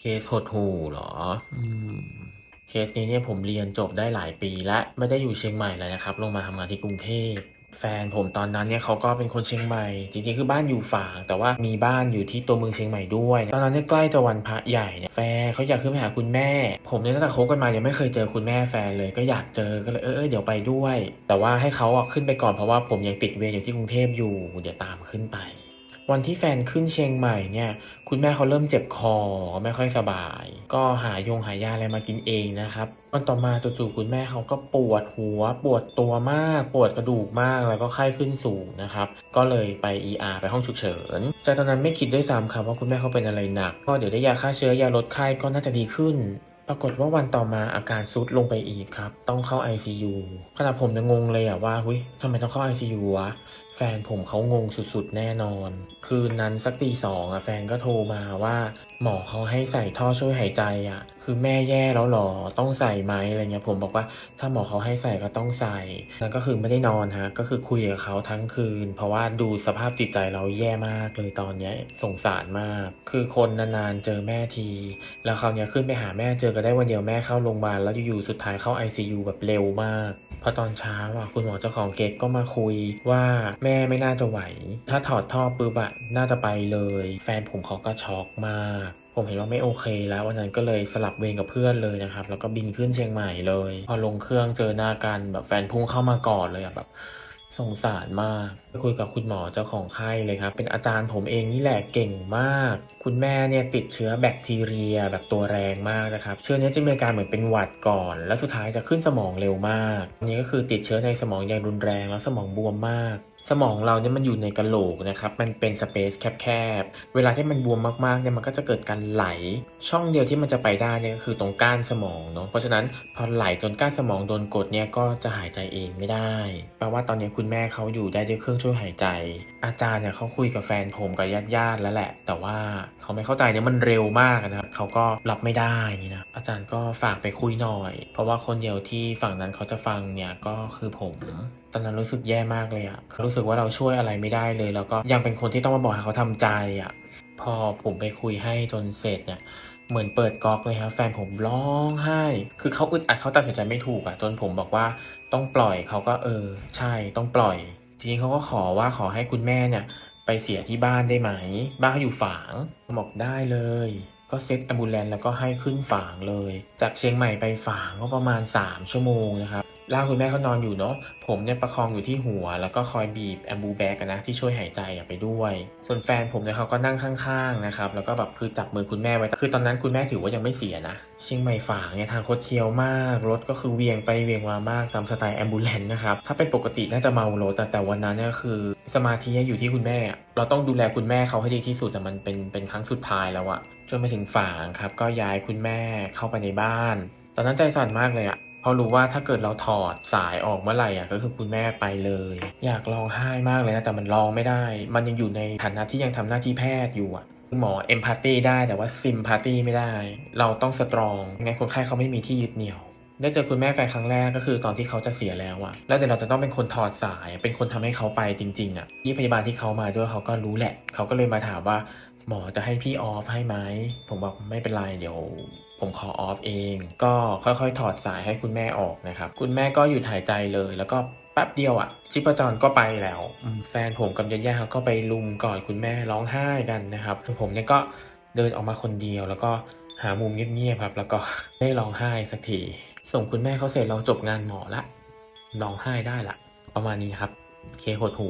เคสหดหู่เหรอ อืม เคสนี้เนี่ยผมเรียนจบได้หลายปีแล้วไม่ได้อยู่เชียงใหม่แล้วนะครับ ลงมาทำงานที่กรุงเทพแฟนผมตอนนั้นเนี่ยเขาก็เป็นคนเชียงใหม่ จริงๆ คือบ้านอยู่ฝางแต่ว่ามีบ้านอยู่ที่ตัวเมืองเชียงใหม่ด้วย ตอนนั้นเนี่ยใกล้จะวันพระใหญ่เนี่ยแฟนเขาอยากขึ้นไปหาคุณแม่ ผมเนี่ยตั้งแต่คบกันมายังไม่เคยเจอคุณแม่แฟนเลยก็อยากเจอก็เลยเออเออเดี๋ยวไปด้วย แต่ว่าให้เขาอะขึ้นไปก่อนเพราะว่าผมยังติดเวรอยู่ที่กรุงเทพอยู่เดี๋ยวตามขึ้นไป วันที่แฟนขึ้นเชียงใหม่เนี่ย คุณแม่เขาเริ่มเจ็บคอไม่ค่อยสบาย ก็หายงหายาอะไรมากินเองนะครับวันต่อมาจู่ๆคุณแม่เขาก็ปวดหัว ปวดตัวมาก ปวดกระดูกมากแล้วก็ไข้ขึ้นสูงนะครับ ก็เลยไป ER ไปห้องฉุกเฉินแต่ตอนนั้นไม่คิดด้วยซ้ำครับว่าคุณแม่เขาเป็นอะไรหนัก ก็เดี๋ยวได้ยาฆ่าเชื้อยาลดไข้ก็น่าจะดีขึ้นปรากฏว่าวันต่อมาอาการซุดลงไปอีกครับ ต้องเข้า ICU ขณะผมยังงงเลยอะว่าหุ้ยทำไมต้องเข้า ICU วะ แฟนผมเขางงสุดๆ แน่นอน คืนนั้นสักตีสองอะแฟนก็โทรมาว่า หมอเขาให้ใส่ท่อช่วยหายใจอะคือแม่แย่แล้วหรอต้องใส่ไหมอะไรเงี้ยผมบอกว่าถ้าหมอเขาให้ใส่ก็ต้องใส่นั่นก็คือไม่ได้นอนฮะก็คือคุยกับเขาทั้งคืน เพราะว่าดูสภาพจิตใจเราแย่มากเลยตอนเนี้ยสงสารมาก คือคนนานๆเจอแม่ที แล้วคราวเนี้ยขึ้นไปหาแม่เจอกันได้วันเดียวแม่เข้าโรงพยาบาลแล้วอยู่ๆสุดท้ายเข้า ICU แบบเร็วมาก พอตอนเช้าอะคุณหมอเจ้าของเก๊กก็มาคุยว่าแม่ไม่น่าจะไหว ถ้าถอดท่อปื๊บอะน่าจะไปเลย แฟนผมเขาก็ช็อกมาก ผมเห็นว่าไม่โอเคแล้ววันนั้นก็เลยสลับเวรกับเพื่อนเลยนะครับ แล้วก็บินขึ้นเชียงใหม่เลย พอลงเครื่องเจอหน้ากันแบบแฟนพุ่งเข้ามาก่อนเลยอะแบบ สงสารมากไปคุยกับคุณหมอเจ้าของไข้เลยครับ เป็นอาจารย์ผมเองนี่แหละเก่งมาก คุณแม่เนี่ยติดเชื้อแบคทีเรียแบบตัวแรงมากนะครับ เชื้อนี้จะมีอาการเหมือนเป็นหวัดก่อน แล้วสุดท้ายจะขึ้นสมองเร็วมากอันนี้ก็คือติดเชื้อในสมองอย่างรุนแรงแล้วสมองบวมมาก สมองเราเนี่ยมันอยู่ในกะโหลกนะครับ มันเป็นสเปซแคบๆ เวลาที่มันบวมมากๆเนี่ยมันก็จะเกิดการไหล ช่องเดียวที่มันจะไปได้เนี่ยก็คือตรงก้านสมองเนาะ เพราะฉะนั้นพอไหลจนก้านสมองโดนกดเนี่ยก็จะหายใจเองไม่ได้ แปลว่าตอนนี้คุณแม่เขาอยู่ได้ด้วยเครื่องช่วยหายใจ อาจารย์เนี่ยเขาคุยกับแฟนผมกับญาติๆแล้วแหละ แต่ว่าเขาไม่เข้าใจเนี่ยมันเร็วมากนะครับเขาก็รับไม่ได้นี่นะ อาจารย์ก็ฝากไปคุยหน่อย เพราะว่าคนเดียวที่ฝั่งนั้นเขาจะฟังเนี่ยก็คือผมตอนนั้นรู้สึกแย่มากเลยอะคือรู้สึกว่าเราช่วยอะไรไม่ได้เลย แล้วก็ยังเป็นคนที่ต้องมาบอกให้เขาทำใจอะพอผมไปคุยให้จนเสร็จเนี่ยเหมือนเปิดก๊อกเลยครับแฟนผมร้องไห้ คือเขาอึดอัดเขาตัดสินใจไม่ถูกอะจนผมบอกว่าต้องปล่อยเขาก็เออ ใช่ต้องปล่อย ทีนี้เขาก็ขอว่าขอให้คุณแม่เนี่ย ไปเสียที่บ้านได้ไหม บ้านเขาอยู่ฝางผมบอกได้เลย ก็เซ็ตแอมบูเลนแล้วก็ให้ขึ้นฝางเลย จากเชียงใหม่ไปฝางก็ประมาณ 3 ชั่วโมงนะครับ ล่างคุณแม่เขานอนอยู่เนาะผมเนี่ยประคองอยู่ที่หัว แล้วก็คอยบีบแอมบูแบกนะที่ช่วยหายใจไปด้วย ส่วนแฟนผมเนี่ยเขาก็นั่งข้างๆนะครับแล้วก็แบบคือจับมือคุณแม่ไว้คือตอนนั้นคุณแม่ถือว่ายังไม่เสียนะเชียงใหม่ฝางเนี่ยทางโคดเชียวมากรถก็คือเวียงไปเวียงมามากตามสไตล์แอมบูเลนนะครับถ้าเป็นปกติน่าจะเมารถแต่แต่วันนั้นเนี่ยคือสมาธิอยู่ที่คุณแม่ เราต้องดูแลคุณแม่เขาให้ดีที่สุดแต่มันเป็นเป็นครั้งสุดท้ายแล้วอะจนไปถึงฝางครับก็ย้ายคุณแม่เข้าไปในบ้าน ตอนนั้นใจสั่นมากเลยอะ ราะรู้ว่าถ้าเกิดเราถอดสายออกเมื่อไหร่อะก็คือคุณแม่ไปเลย อยากร้องไห้มากเลยนะแต่มันร้องไม่ได้ มันยังอยู่ในฐานะที่ยังทำหน้าที่แพทย์อยู่อะหมอเอมพัตตีได้แต่ว่าซิมพัตตีไม่ได้ เราต้องสตรองไงคนไข้เขาไม่มีที่ยึดเหนี่ยวได้เจอคุณแม่แฟนครั้งแรกก็คือตอนที่เขาจะเสียแล้วอะแล้วเดี๋ยวเราจะต้องเป็นคนถอดสาย เป็นคนทำให้เขาไปจริง ๆอะที่พยาบาลที่เขามาด้วยเขาก็รู้แหละ เขาก็เลยมาถามว่า หมอจะให้พี่ออฟให้ไหมผมบอกไม่เป็นไรเดี๋ยวผมขอออฟเอง ก็ค่อยๆ ถอดสายให้คุณแม่ออกนะครับ คุณแม่ก็หยุดหายใจเลย แล้วก็แป๊บเดียวอะชิปจรก็ไปแล้ว แฟนผมกับญาติๆเขาก็ไปลุมกอดคุณแม่ร้องไห้กันนะครับผมเนี่ยก็เดินออกมาคนเดียว แล้วก็หามุมเงียบๆครับ แล้วก็ได้ร้องไห้สักทีส่งคุณแม่เขาเสร็จเราจบงานหมอละร้องไห้ได้ละประมาณนี้ครับ เคหดหู